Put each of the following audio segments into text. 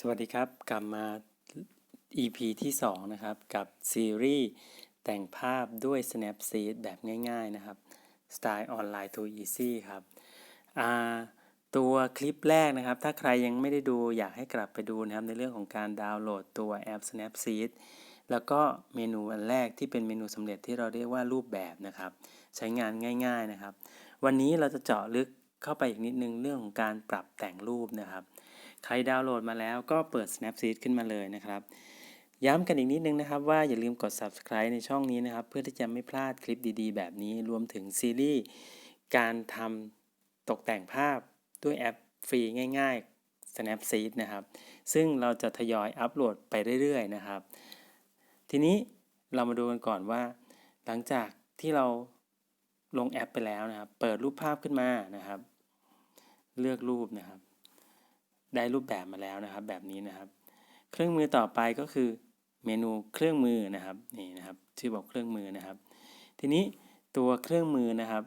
สวัสดีครับกลับมา EP ที่ 2 นะครับ กับซีรีส์แต่งภาพด้วย Snapseed แบบง่ายๆนะครับสไตล์ออนไลน์ to easy ครับอ่าตัวคลิปแรกนะครับ ถ้าใครยังไม่ได้ดูอยากให้กลับไปดูนะครับ ในเรื่องของการดาวน์โหลดตัวแอป Snapseed แล้วก็เมนูอันแรกที่เป็นเมนูสำเร็จที่เราเรียกว่ารูปแบบนะครับ ใช้งานง่าย ๆนะครับ วันนี้เราจะเจาะลึกเข้าไปอีกนิดนึงเรื่องของการปรับแต่งรูปนะครับ ใครดาวน์โหลดมาแล้วก็เปิด Snapseed ขึ้นมาเลยนะครับ ย้ำกันอีกนิดนึงนะครับว่าอย่าลืมกด subscribe ในช่องนี้นะครับ เพื่อที่จะไม่พลาดคลิปดีๆ แบบนี้รวมถึงซีรีส์การทำตกแต่งภาพด้วยแอปฟรีง่าย ๆ Snapseed นะครับ ซึ่งเราจะทยอยอัปโหลดไปเรื่อย ๆ นะครับ ทีนี้เรามาดูกันก่อนว่า หลังจากที่เราลงแอปไปแล้วนะครับ เปิดรูปภาพขึ้นมานะครับ เลือกรูปนะครับ ได้รูปแบบมาแล้วนะครับ แบบนี้นะครับ เครื่องมือต่อไปก็คือเมนูเครื่องมือนะครับนี่นะครับชื่อบอกเครื่องมือนะครับ ทีนี้ตัวเครื่องมือนะครับ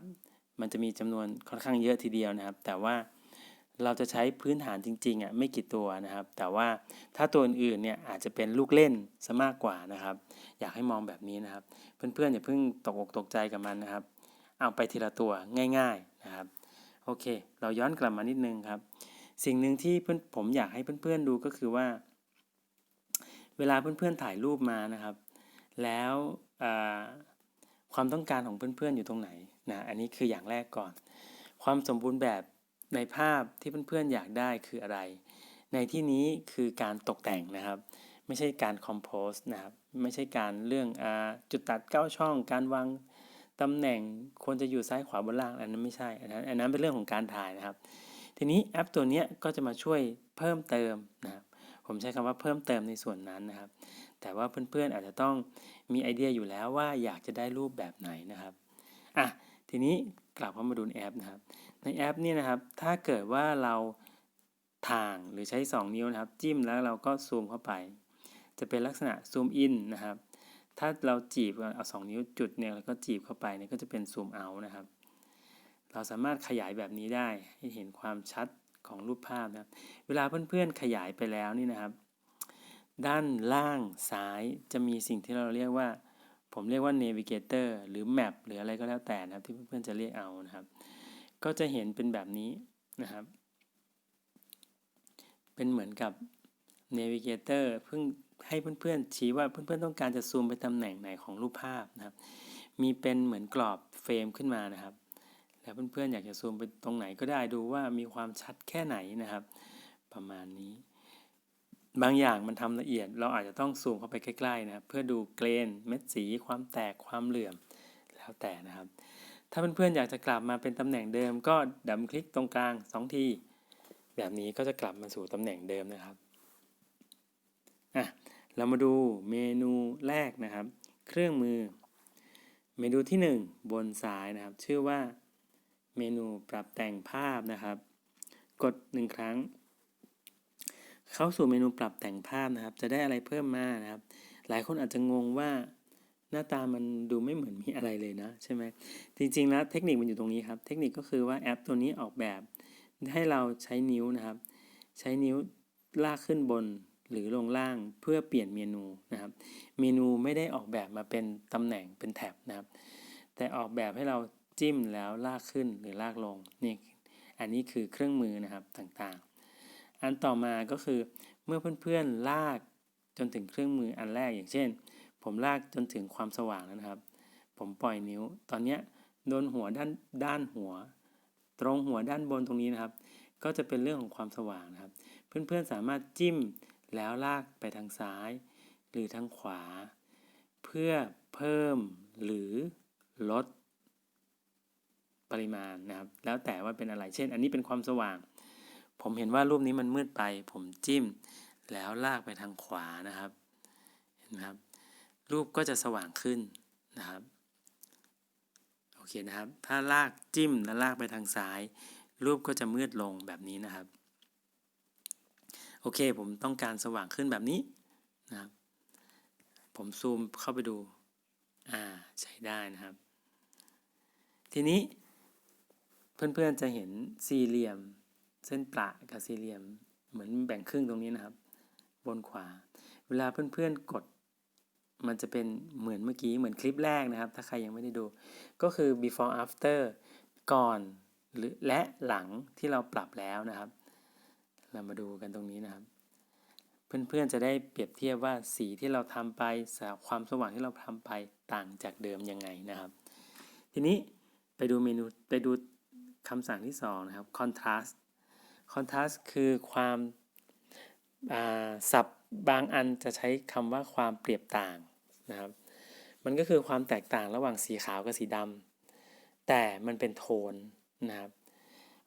มันจะมีจำนวนค่อนข้างเยอะทีเดียวนะครับ แต่ว่าเราจะใช้พื้นฐานจริงๆอะไม่กี่ตัวนะครับ แต่ว่าถ้าตัวอื่นๆเนี่ยอาจจะเป็นลูกเล่นซะมากกว่านะครับ อยากให้มองแบบนี้นะครับ เพื่อนๆอย่าเพิ่งตกอกตกใจกับมันนะครับ เอาไปทีละตัวง่าย ๆนะครับ โอเค เราย้อนกลับมานิดนึงครับ สิ่งหนึ่งที่เพื่อนผมอยากให้เพื่อนๆดูก็คือว่า เวลาเพื่อนๆถ่ายรูปมานะครับ แล้วความต้องการของเพื่อนๆอยู่ตรงไหนนะอันนี้คืออย่างแรกก่อน ความสมบูรณ์แบบในภาพที่เพื่อนๆอยากได้คืออะไร ในที่นี้คือการตกแต่งนะครับ ไม่ใช่การคอมโพสนะครับไม่ใช่การเรื่องอจุดตัดเก้าช่อง การวางตำแหน่งควรจะอยู่ซ้ายขวาบนล่างอันนั้นไม่ใช่อันนั้นอันนั้นเป็นเรื่องของการถ่ายนะครับ ทีนี้แอปตัวนี้ก็จะมาช่วยเพิ่มเติมนะครับผมใช้คำว่าเพิ่มเติมในส่วนนั้นนะครับ แต่ว่าเพื่อนๆอาจจะต้องมีไอเดียอยู่แล้วว่าอยากจะได้รูปแบบไหนนะครับอะทีนี้กลับเข้ามาดูในแอปนะครับ ในแอปนี่นะครับ ถ้าเกิดว่าเราถ่างหรือใช้ 2 นิ้วนะครับ จิ้มแล้วเราก็ซูมเข้าไป จะเป็นลักษณะซูมอินนะครับ ถ้าเราจีบเอาสนิ้วจุดเนี่ยแล้วก็จีบเข้าไปเนี่ยก็จะเป็นซูมเอานะครับ เราสามารถขยายแบบนี้ได้ให้เห็นความชัดของรูปภาพนะครับ เวลาเพื่อนๆขยายไปแล้วนี่นะครับ ด้านล่างซ้ายจะมีสิ่งที่เราเรียกว่า ผมเรียกว่า navigator หรือ map หรืออะไรก็แล้วแต่นะครับ ที่เพื่อนๆจะเรียกเอานะครับ ก็จะเห็นเป็นแบบนี้นะครับ เป็นเหมือนกับ navigator เพิ่งให้เพื่อนๆชี้ว่าเพื่อนๆต้องการจะซูมไปตำแหน่งไหนของรูปภาพนะครับ มีเป็นเหมือนกรอบเฟรมขึ้นมานะครับ แล้วเพื่อนๆอยากจะซูมไปตรงไหนก็ได้ดูว่ามีความชัดแค่ไหนนะครับ ประมาณนี้ บางอย่างมันทำละเอียด เราอาจจะต้องซูมเข้าไปใกล้ๆนะครับเพื่อดูเกรนเม็ดสีความแตกความเหลื่อมแล้วแต่นะครับ ถ้าเพื่อนๆอยากจะกลับมาเป็นตำแหน่งเดิม ก็ดับคลิกตรงกลาง2ทีแบบนี้ก็จะกลับมาสู่ตำแหน่งเดิมนะครับอะเรามาดูเมนูแรกนะครับ เครื่องมือ เมนูที่ 1 บนซ้ายนะครับ ชื่อว่า เมนูปรับแต่งภาพนะครับ กด 1 ครั้ง เข้าสู่เมนูปรับแต่งภาพนะครับ จะได้อะไรเพิ่มมานะครับ หลายคนอาจจะงงว่าหน้าตามันดูไม่เหมือนมีอะไรเลยนะใช่ไหมจริงๆแล้วเทคนิคมันอยู่ตรงนี้ครับ เทคนิคก็คือว่าแอปตัวนี้ออกแบบให้เราใช้นิ้วนะครับ ใช้นิ้วลากขึ้นบนหรือลงล่างเพื่อเปลี่ยนเมนูนะครับ เมนูไม่ได้ออกแบบมาเป็นตำแหน่งเป็นแท็บนะครับ แต่ออกแบบให้เรา จิ้มแล้วลากขึ้นหรือลากลงนี่อันนี้คือเครื่องมือนะครับต่างๆ อันต่อมาก็คือเมื่อเพื่อนๆลากจนถึงเครื่องมืออันแรกอย่างเช่น ผมลากจนถึงความสว่างนะครับ ผมปล่อยนิ้วตอนนี้โดนหัวด้านด้านหัว ตรงหัวด้านบนตรงนี้นะครับ ก็จะเป็นเรื่องของความสว่างนะครับ เพื่อนๆสามารถจิ้มแล้วลากไปทางซ้าย หรือทางขวา เพื่อเพิ่มหรือลด ปริมาณนะครับ แล้วแต่ว่าเป็นอะไร เช่น อันนี้เป็นความสว่าง ผมเห็นว่ารูปนี้มันมืดไป ผมจิ้ม แล้วลากไปทางขวานะครับ เห็นไหมครับ รูปก็จะสว่างขึ้นนะครับ โอเคนะครับ ถ้าลากจิ้มแล้วลากไปทางซ้าย รูปก็จะมืดลงแบบนี้นะครับ โอเค ผมต้องการสว่างขึ้นแบบนี้นะครับ ผมซูมเข้าไปดู อ่า ใช้ได้นะครับ ทีนี้ เพื่อนๆจะเห็นสี่เหลี่ยม เส้นประกับสี่เหลี่ยม เหมือนแบ่งครึ่งตรงนี้นะครับ บนขวา เวลาเพื่อนๆกด มันจะเป็นเหมือนเมื่อกี้เหมือนคลิปแรกนะครับ ถ้าใครยังไม่ได้ดู ก็คือ before after ก่อนหรือและหลังที่เราปรับแล้วนะครับ เรามาดูกันตรงนี้นะครับ เพื่อนๆจะได้เปรียบเทียบว่าสีที่เราทำไปความสว่างที่เราทำไปต่างจากเดิมยังไงนะครับ ทีนี้ไปดูเมนูไปดู คำสั่งที่2นะครับ contrast contrast คือความศัพท์บางอันจะใช้คำว่าความเปรียบต่างนะครับ มันก็คือความแตกต่างระหว่างสีขาวกับสีดำแต่มันเป็นโทนนะครับ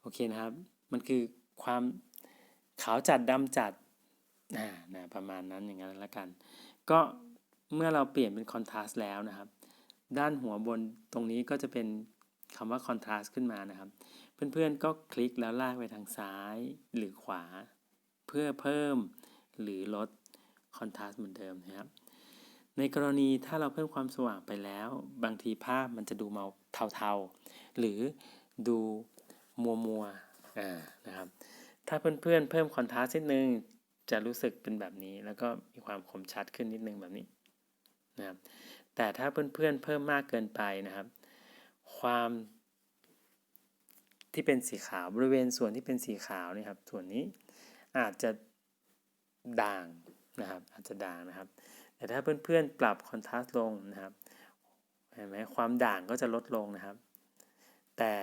โอเคนะครับ มันคือความขาวจัดดำจัดนะนะประมาณนั้นอย่างนั้นล้วกัน ก็เมื่อเราเปลี่ยนเป็นคอนทราสต์แล้วนะครับ ด้านหัวบนตรงนี้ก็จะเป็น คำว่าคอนทราสต์ขึ้นมานะครับ เพื่อนๆก็คลิกแล้วลากไปทางซ้ายหรือขวา เพื่อเพิ่มหรือลดคอนทราสต์เหมือนเดิมนะครับ ในกรณีถ้าเราเพิ่มความสว่างไปแล้ว บางทีภาพมันจะดูเมาเทาๆ หรือดูมัวมัวอ่านะครับ ถ้าเพื่อนๆเพิ่มคอนทราสต์นิดนึงจะรู้สึกเป็นแบบนี้ แล้วก็มีความคมชัดขึ้นนิดนึงแบบนี้นะครับแต่ถ้าเพื่อนๆเพิ่มมากเกินไปนะครับ ความที่เป็นสีขาวบริเวณส่วนที่เป็นสีขาวนี่ครับส่วนนี้อาจจะด่างนะครับอาจจะด่างนะครับ แต่ถ้าเพื่อนๆปรับคอนทราสต์ลงนะครับเห็นไหมความด่างก็จะลดลงนะครับ แต่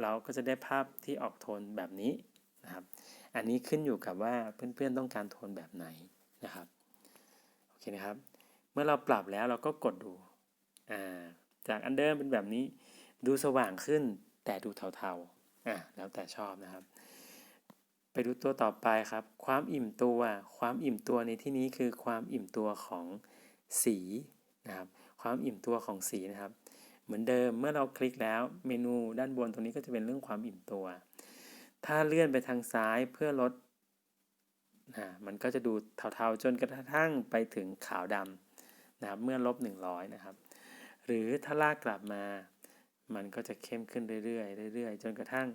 เราก็จะได้ภาพที่ออกโทนแบบนี้นะครับ อันนี้ขึ้นอยู่กับว่าเพื่อนๆต้องการโทนแบบไหนนะครับโอเคนะครับ เมื่อเราปรับแล้วเราก็กดดูจากอันเดิมเป็นแบบนี้ ดูสว่างขึ้น แต่ดูเทาๆอ่าแล้วแต่ชอบนะครับ ไปดูตัวต่อไปครับ ความอิ่มตัว ความอิ่มตัวในที่นี้คือความอิ่มตัวของสีนะครับความอิ่มตัวของสีนะครับ เหมือนเดิมเมื่อเราคลิกแล้วเมนูด้านบนตรงนี้ก็จะเป็นเรื่องความอิ่มตัว ถ้าเลื่อนไปทางซ้ายเพื่อลดนะมันก็จะดูเทาๆจนกระทั่งไปถึงขาวดำนะครับเมื่อลบ 100 นะครับ หรือถ้าลากกลับมา มันก็จะเข้มขึ้นเรื่อยๆเรื่อยๆ จนกระทั่ง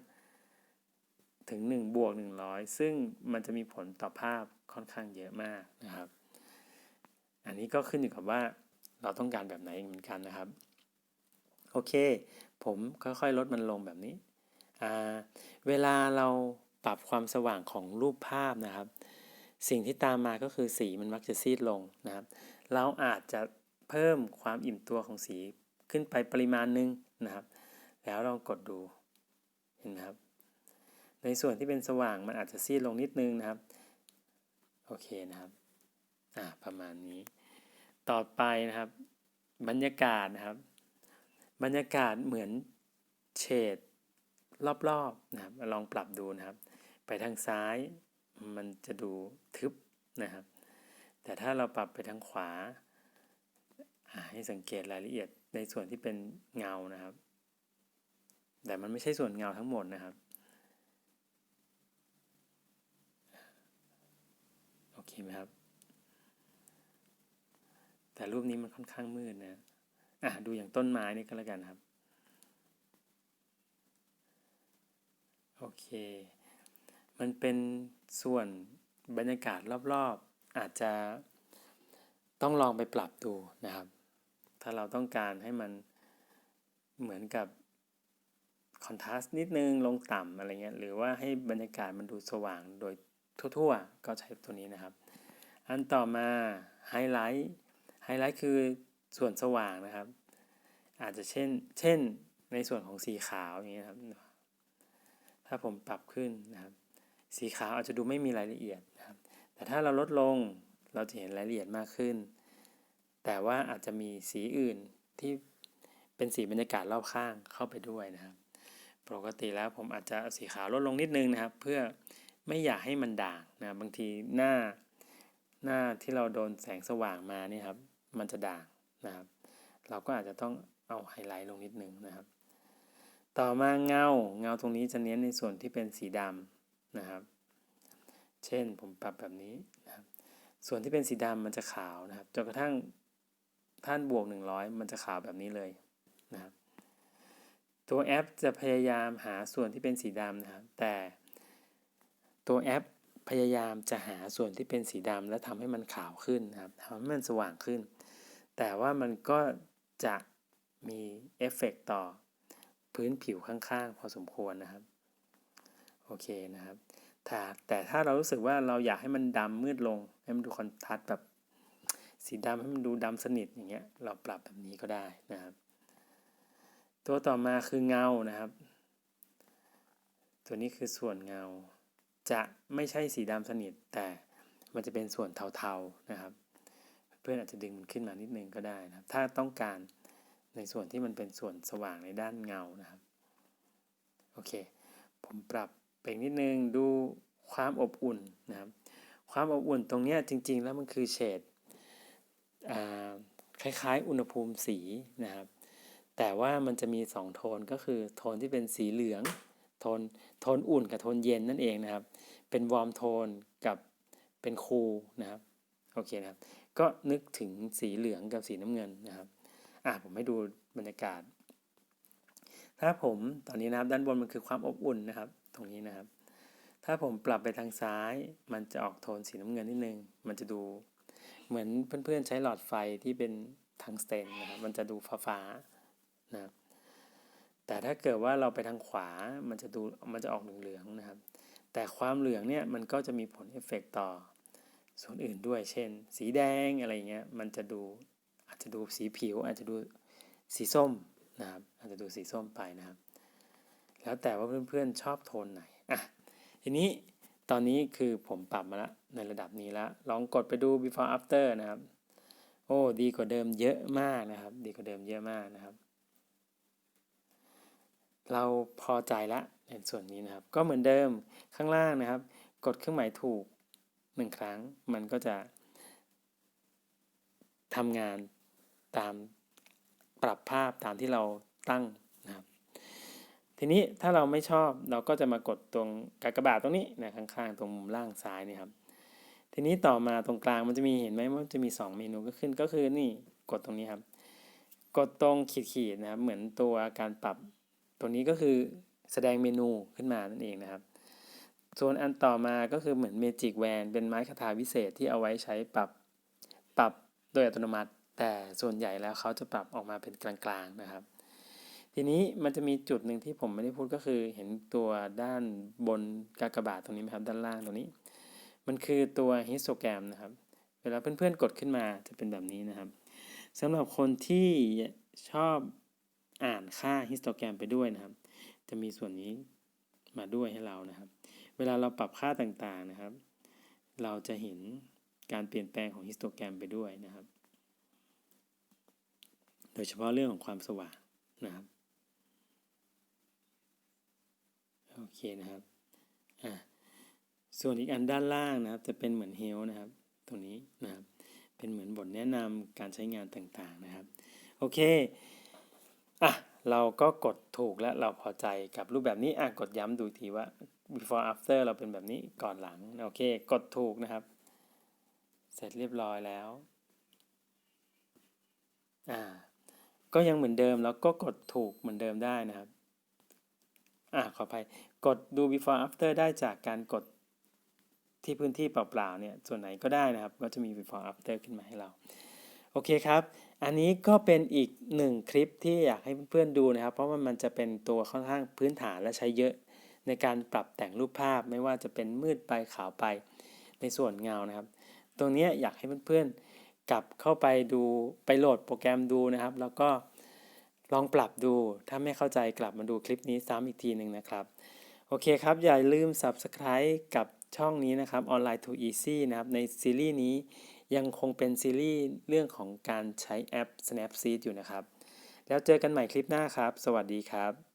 ถึง1บวก100 ซึ่งมันจะมีผลต่อภาพค่อนข้างเยอะมากนะครับ อันนี้ก็ขึ้นอยู่กับว่าเราต้องการแบบไหนเหมือนกันนะครับ โอเค ผมค่อยๆ ลดมันลงแบบนี้ เวลาเราปรับความสว่างของรูปภาพนะครับ สิ่งที่ตามมาก็คือสีมันมักจะซีดลงนะครับ เราอาจจะเพิ่มความอิ่มตัวของสี ขึ้นไปปริมาณหนึ่งนะครับ แล้วลองกดดูเห็นไหมครับ ในส่วนที่เป็นสว่างมันอาจจะซีดลงนิดนึงนะครับ โอเคนะครับอ่าประมาณนี้ ต่อไปนะครับ บรรยากาศนะครับ บรรยากาศเหมือนเฉดรอบๆนะครับ ลองปรับดูนะครับ ไปทางซ้ายมันจะดูทึบนะครับ แต่ถ้าเราปรับไปทางขวา ให้สังเกตรายละเอียดในส่วนที่เป็นเงานะครับ แต่มันไม่ใช่ส่วนเงาทั้งหมดนะครับ โอเคไหมครับ แต่รูปนี้มันค่อนข้างมืดนะอะดูอย่างต้นไม้นี่ก็แล้วกันครับ โอเค มันเป็นส่วนบรรยากาศรอบๆ อาจจะต้องลองไปปรับดูนะครับ ถ้าเราต้องการให้มันเหมือนกับคอนทราสต์นิดนึงลงต่ำอะไรเงี้ยหรือว่าให้บรรยากาศมันดูสว่างโดยทั่วๆ ก็ใช้ตัวนี้นะครับ อันต่อมาไฮไลท์ไฮไลท์คือส่วนสว่างนะครับ อาจจะเช่นเช่นในส่วนของสีขาวอย่างเงี้ยครับ ถ้าผมปรับขึ้นนะครับ สีขาวอาจจะดูไม่มีรายละเอียดนะครับ แต่ถ้าเราลดลงเราจะเห็นรายละเอียดมากขึ้น แต่ว่าอาจจะมีสีอื่นที่เป็นสีบรรยากาศรอบข้างเข้าไปด้วยนะครับ ปกติแล้วผมอาจจะสีขาวลดลงนิดนึงนะครับ เพื่อไม่อยากให้มันด่างนะบางทีหน้าหน้าที่เราโดนแสงสว่างมานี่ครับ มันจะด่างนะครับ เราก็อาจจะต้องเอาไฮไลท์ลงนิดนึงนะครับ ต่อมาเงาเงาตรงนี้จะเน้นในส่วนที่เป็นสีดำนะครับ เช่นผมปรับแบบนี้นะครับ ส่วนที่เป็นสีดำมันจะขาวนะครับจนกระทั่ง ท่านบวก 100 มันจะขาวแบบนี้เลยนะครับตัวแอปจะพยายามหาส่วนที่เป็นสีดำนะครับ แต่ตัวแอปพยายามจะหาส่วนที่เป็นสีดำแล้วทำให้มันขาวขึ้นนะครับทำให้มันสว่างขึ้น แต่ว่ามันก็จะมีเอฟเฟกต์ต่อพื้นผิวข้างๆ พอสมควรนะครับ โอเคนะครับถ้าแต่ถ้าเรารู้สึกว่าเราอยากให้มันดำมืดลง ให้มันดูคอนทราสต์แบบ สีดำให้มันดูดำสนิทอย่างเงี้ยเราปรับแบบนี้ก็ได้นะครับ ตัวต่อมาคือเงานะครับ ตัวนี้คือส่วนเงา จะไม่ใช่สีดำสนิท แต่มันจะเป็นส่วนเทาๆนะครับ เพื่อนอาจจะดึงมันขึ้นมานิดนึงก็ได้นะครับ ถ้าต้องการในส่วนที่มันเป็นส่วนสว่างในด้านเงานะครับโอเค ผมปรับไปนิดนึงดูความอบอุ่นนะครับ ความอบอุ่นตรงนี้จริง ๆ แล้วมันคือเฉด คล้ายๆ อุณหภูมิสีนะครับ แต่ว่ามันจะมี 2 โทนก็คือโทนที่เป็นสีเหลือง โทนโทนอุ่นกับโทนเย็นนั่นเองนะครับ เป็นวอร์มโทนกับเป็นคูลนะครับ โอเคนะครับ ก็นึกถึงสีเหลืองกับสีน้ำเงินนะครับ อะผมให้ดูบรรยากาศ ถ้าผมตอนนี้นะครับด้านบนมันคือความอบอุ่นนะครับ ตรงนี้นะครับ ถ้าผมปรับไปทางซ้าย มันจะออกโทนสีน้ำเงินนิดนึง มันจะดู เหมือนเพื่อนๆใช้หลอดไฟที่เป็นทางสเตนนะครับมันจะดูฟ้าๆนะครับแต่ถ้าเกิดว่าเราไปทางขวามันจะดูมันจะออกเหลืองๆนะครับ แต่ความเหลืองเนี่ยมันก็จะมีผลเอฟเฟกต่อส่วนอื่นด้วย เช่น สีแดงอะไรเงี้ยมันจะดูอาจจะดูสีผิว อาจจะดูสีส้มนะครับอาจจะดูสีส้มไปนะครับ แล้วแต่ว่าเพื่อนๆชอบโทนไหนอะทีนี้ ตอนนี้คือผมปรับมาแล้วในระดับนี้แล้วลองกดไปดู before after นะครับ โอ้ดีกว่าเดิมเยอะมากนะครับ ดีกว่าเดิมเยอะมากนะครับ เราพอใจละในส่วนนี้นะครับ ก็เหมือนเดิมข้างล่างนะครับ กดเครื่องหมายถูกหนึ่งครั้ง มันก็จะทำงานตามปรับภาพตามที่เราตั้ง ทีนี้ถ้าเราไม่ชอบเราก็จะมากดตรงกากบาทตรงนี้นะข้างๆ ตรงมุมล่างซ้ายนี่ครับ ทีนี้ต่อมาตรงกลางมันจะมีเห็นไหมว่าจะมี 2 เมนูก็ขึ้นก็คือนี่กดตรงนี้ครับ กดตรงขีดๆนะครับเหมือนตัวการปรับตัวนี้ก็คือแสดงเมนูขึ้นมานั่นเองนะครับ ส่วนอันต่อมาก็คือเหมือนเมจิกแวนเป็นไม้คาถาวิเศษที่เอาไว้ใช้ปรับปรับโดยอัตโนมัติ แต่ส่วนใหญ่แล้วเขาจะปรับออกมาเป็นกลางๆนะครับ ทีนี้มันจะมีจุดหนึ่งที่ผมไม่ได้พูดก็คือเห็นตัวด้านบนกากบาทตรงนี้ไหมครับ ด้านล่างตรงนี้ มันคือตัวฮิสโตแกรมนะครับ เวลาเพื่อนๆกดขึ้นมาจะเป็นแบบนี้นะครับสำหรับคนที่ชอบอ่านค่าฮิสโตแกรมไปด้วยนะครับ จะมีส่วนนี้มาด้วยให้เรานะครับ เวลาเราปรับค่าต่างๆนะครับ เราจะเห็นการเปลี่ยนแปลงของฮิสโตแกรมไปด้วยนะครับ โดยเฉพาะเรื่องของความสว่างนะครับ โอ เคนะครับอ่าส่วนอีกอันด้านล่างนะครับ จะเป็นเหมือนเฮลนะครับ ตรงนี้นะครับ เป็นเหมือนบทแนะนำการใช้งานต่างๆนะครับ โอเคอะเราก็กดถูกและเราพอใจกับรูปแบบนี้อะกดย้ำดูทีว่า before after เราเป็นแบบนี้ก่อนหลัง โอเค กดถูกนะครับ เสร็จเรียบร้อยแล้วอ่าก็ยังเหมือนเดิมแล้วก็กดถูกเหมือนเดิมได้นะครับอ่าขออภัย กดดู before after ได้จากการกดที่พื้นที่เปล่าๆเนี่ยส่วนไหนก็ได้นะครับ ก็จะมี before after ขึ้นมาให้เรา โอเคครับ อันนี้ก็เป็นอีกหนึ่งคลิปที่อยากให้เพื่อนๆดูนะครับ เพราะว่ามันจะเป็นตัวค่อนข้างพื้นฐานและใช้เยอะในการปรับแต่งรูปภาพไม่ว่าจะเป็นมืดไปขาวไปในส่วนเงานะครับ ตรงนี้อยากให้เพื่อนๆ กลับเข้าไปดูไปโหลดโปรแกรมดูนะครับ แล้วก็ลองปรับดูถ้าไม่เข้าใจกลับมาดูคลิปนี้ซ้ำอีกทีหนึ่งนะครับ โอเคครับ อย่าลืม Subscribe กับช่องนี้นะครับ Online to Easy นะครับ ในซีรีส์นี้ยังคงเป็นซีรีส์เรื่องของการใช้แอป Snapseed อยู่นะครับ แล้วเจอกันใหม่คลิปหน้าครับ สวัสดีครับ